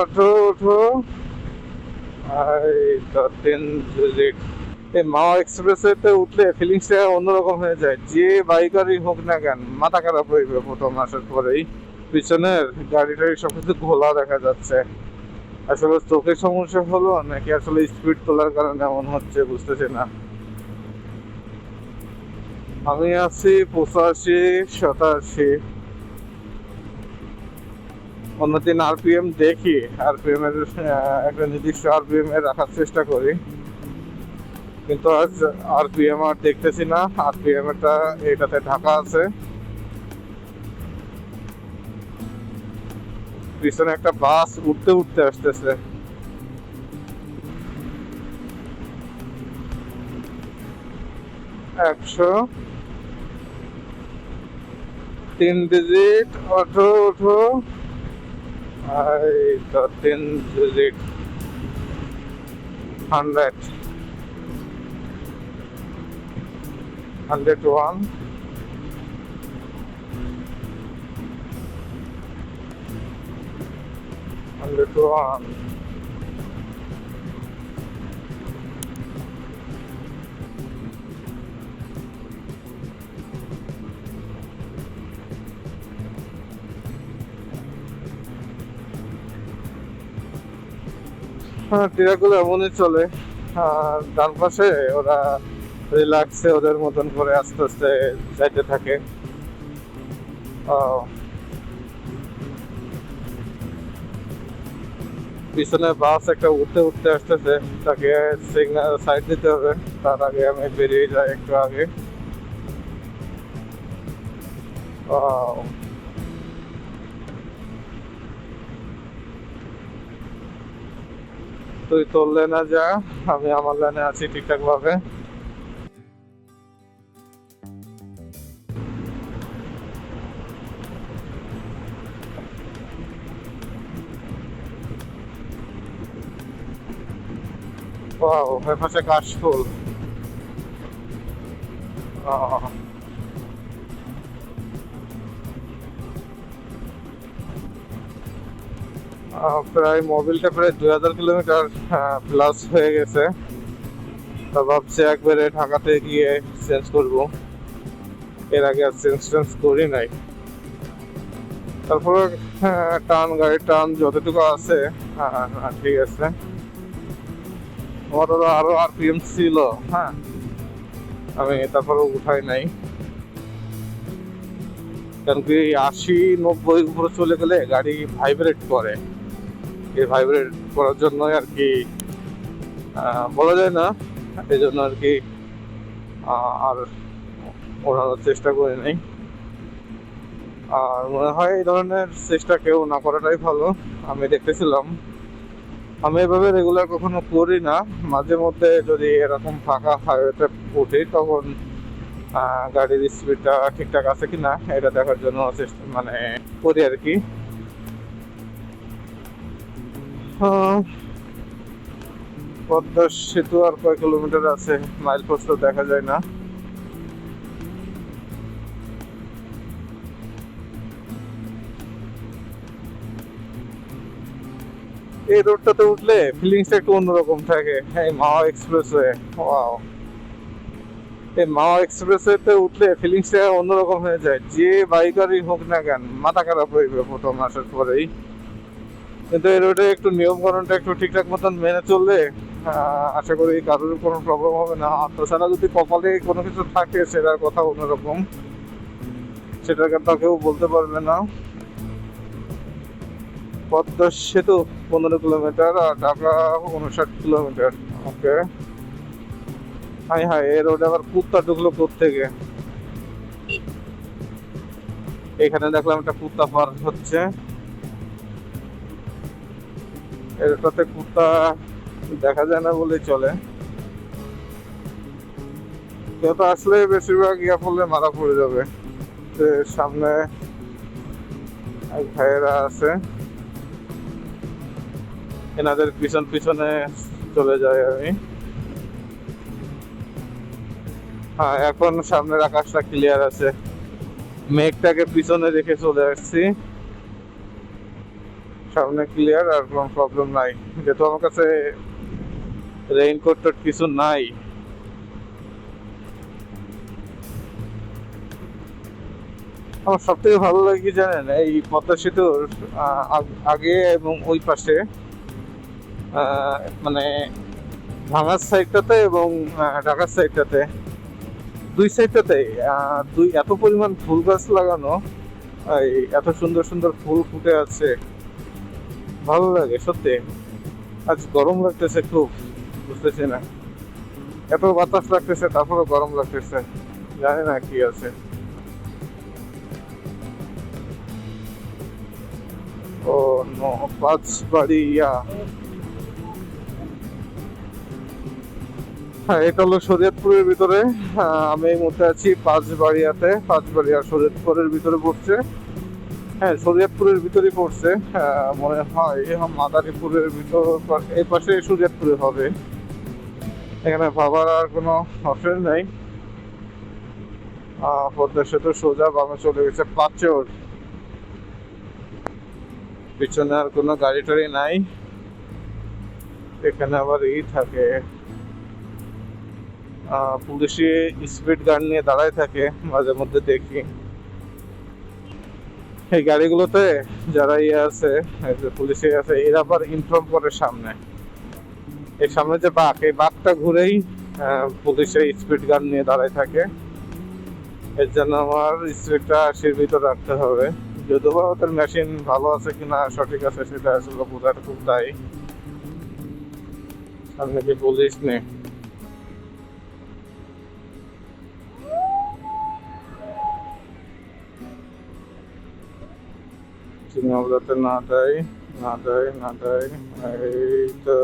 ওঠো ওঠো তো তিন এই মাও এক্সপ্রেসেতে উঠলে ফিলিংসটা অন্যরকম হয়ে যায়। যে বাইকারই হোক না কেন, মাথা খারাপ হইবে প্রথম আসার পরেই। পিছনের গাড়ি টাড়ি সব কিছু ঘোলা দেখা যাচ্ছে। আসলে চোখের সমস্যা হলো নাকি আসলে স্পিড তোলার কারণে এমন হচ্ছে বুঝতেছি না। আমি আছি পঁচাশি, সাতাশি। অন্যদিন আরপিএম দেখি আরপিএম এর একটা নির্দিষ্ট আরপিএম এ রাখার চেষ্টা করি। কিন্তু আজ আরপিএম আর দেখতেছি না। আরপিএম এটা এটাতে ঢাকা আছে। পিছনে একটা বাস উঠতে উঠতে আসতেছে। একশো তিন ডিজিট ওঠো ওঠো I got in visit 100 101 101 ট্রাকগুলো এমনই চলে। আর ডান পাশে ওরা রিল্যাক্সে ওদের মতন করে আস্তে আস্তে যাইতে থাকে। পিছনে বাস একটা উঠতে উঠতে আসতেছে। তাকে সিগন্যাল সাইড দিতে হবে। তার আগে আমি বেরিয়ে যাই একটু আগে। তুই তোর লেনে যা, আমি আমার লেনে আছি ঠিকঠাক ভাবে ওয়াও ওই পাশে কাশফুল আহ প্রায় মোবিলটা প্রায় দুই হাজার কিলোমিটার প্লাস হয়ে গেছে। তা ভাবছি একবারে ঢাকাতে গিয়ে চেঞ্জ করব। এর আগে আর চেঞ্জ টেঞ্জ করি নাই। তারপরে টান, গাড়ির টান যতটুকু আছে ঠিক আছে। আমার ওরা আরও আরপিএম ছিল হ্যাঁ। আমি তারপরে উঠাই নাই। কারণ কি, আশি, নব্বই উপরে চলে গেলে গাড়ি ভাইব্রেট করে। এই ভাইব্রেট করার জন্যই আর কি বলা যায় না। এই জন্য আর কি আর ওড়ানোর চেষ্টা করি নাই। আর মনে হয় এই ধরনের চেষ্টা কেউ না করাটাই ভালো, আমি দেখতেছিলাম। আমি এভাবে রেগুলার কখনো করি না। মাঝে মধ্যে যদি এরকম ফাঁকা হাইওয়েতে উঠি, তখন গাড়ির স্পিডটা ঠিকঠাক আছে কিনা, এটা দেখার জন্য চেষ্টা মানে করি আর কি। পদ্মা সেতু আর কয় কিলোমিটার আছে? মাইল পোস্ট দেখা যায় না। এই রোডটাতে উঠলে ফিলিংসটা একটু অন্যরকম থাকে। এই মাওয়া এক্সপ্রেসওয়ে ওয়াও এই মাওয়া এক্সপ্রেসওয়েতে উঠলে ফিলিংসটা অন্যরকম হয়ে যায়। যে বাইকারই হোক না কেন, মাথা খারাপ হইবে প্রথম আসার পরেই। কিন্তু এই রোডে একটু নিয়ম কানুনটা একটু ঠিকঠাক মতন মেনে চললে আশা করি কারোর কোনো প্রবলেম হবে না। আর তাছাড়া যদি কপালে কোনো কিছু থাকে, সেটার কথা অন্যরকম। সেটার কথা কেউ বলতে পারবে না। পদ্মা সেতু পনেরো কিলোমিটার আর ঢাকা উনষাট কিলোমিটার। ওকে। হাই হাই, এই রোডে আবার কুত্তা ঢুকলো থেকে এখানে দেখলাম একটা কুত্তা পার হচ্ছে। এটাতে কুর্তা দেখা যায় না বলেই চলে। কেউ তো আসলে বেশিরভাগ ইয়া পড়লে মারা পড়ে যাবে। সামনে এক ভাইয়েরা আছে। এনাদের পিছন পিছনে চলে যাই আমি। হ্যাঁ এখন সামনের আকাশটা ক্লিয়ার আছে। মেঘটাকে পিছনে রেখে চলে আসছি। সামনে ক্লিয়ার আর কোনো প্রবলেম নাই। যেহেতু আমার কাছে রেইনকোট কিছু নাই। আমার সব থেকে ভালো লাগে কি জানেন? এই পদ্মা সেতুর আগ- এবং ওই পাশে মানে ভাঙার সাইডটাতে এবং ঢাকার সাইডটাতে দুই সাইডটাতে দুই এত পরিমাণ ফুল গাছ লাগানো এত সুন্দর সুন্দর ফুল ফুটে আছে। ভালো লাগে, সত্যি। আজ গরম লাগতেছে খুব, বুঝতেছি না। এত বাতাস লাগতেছে তারপরে গরম লাগতেছে। জানি না কি আছে। ও নো পাঁচ বাড়ি ইয়া হ্যাঁ এটা হলো শরীয়তপুরের ভিতরে। আমি এই মুহূর্তে আছি পাঁচবাড়িয়াতে। পাঁচবাড়িয়া শরীয়তপুরের ভিতরে পড়ছে হ্যাঁ শরীয়তপুরের ভিতরে পড়ছে মনে হয় মাদারীপুরের ভিতর, এই পাশে শরীয়তপুরে হবে। এখানে ভাবার আর কোনো অপশন নেই। পদ্মা সেতু সোজা বামে চলে গেছে পাঁচর পিছনে আর কোনো গাড়ি টাড়ি নাই। এখানে আবার ই থাকে। পুলিশে স্পিড গান নিয়ে দাঁড়ায় থাকে, মাঝে মধ্যে দেখি। এই গাড়িগুলোতে যারা ইয়ে আছে পুলিশে আছে এরা আবার ইনফর্ম করে সামনে। এই সামনে যে বাঘ এই বাঘটা ঘুরেই আহ, পুলিশে স্পিড গান নিয়ে দাঁড়ায় থাকে। এর জন্য আমার স্পিডটা ভিতর রাখতে হবে। যদিও ওদের মেশিন ভালো আছে কিনা সঠিক আছে সেটা আসলে বোঝাটা খুব দায়ী। সামনে কি পুলিশ নেই। Nadej, nadej, nadej, nadej. Hej, to...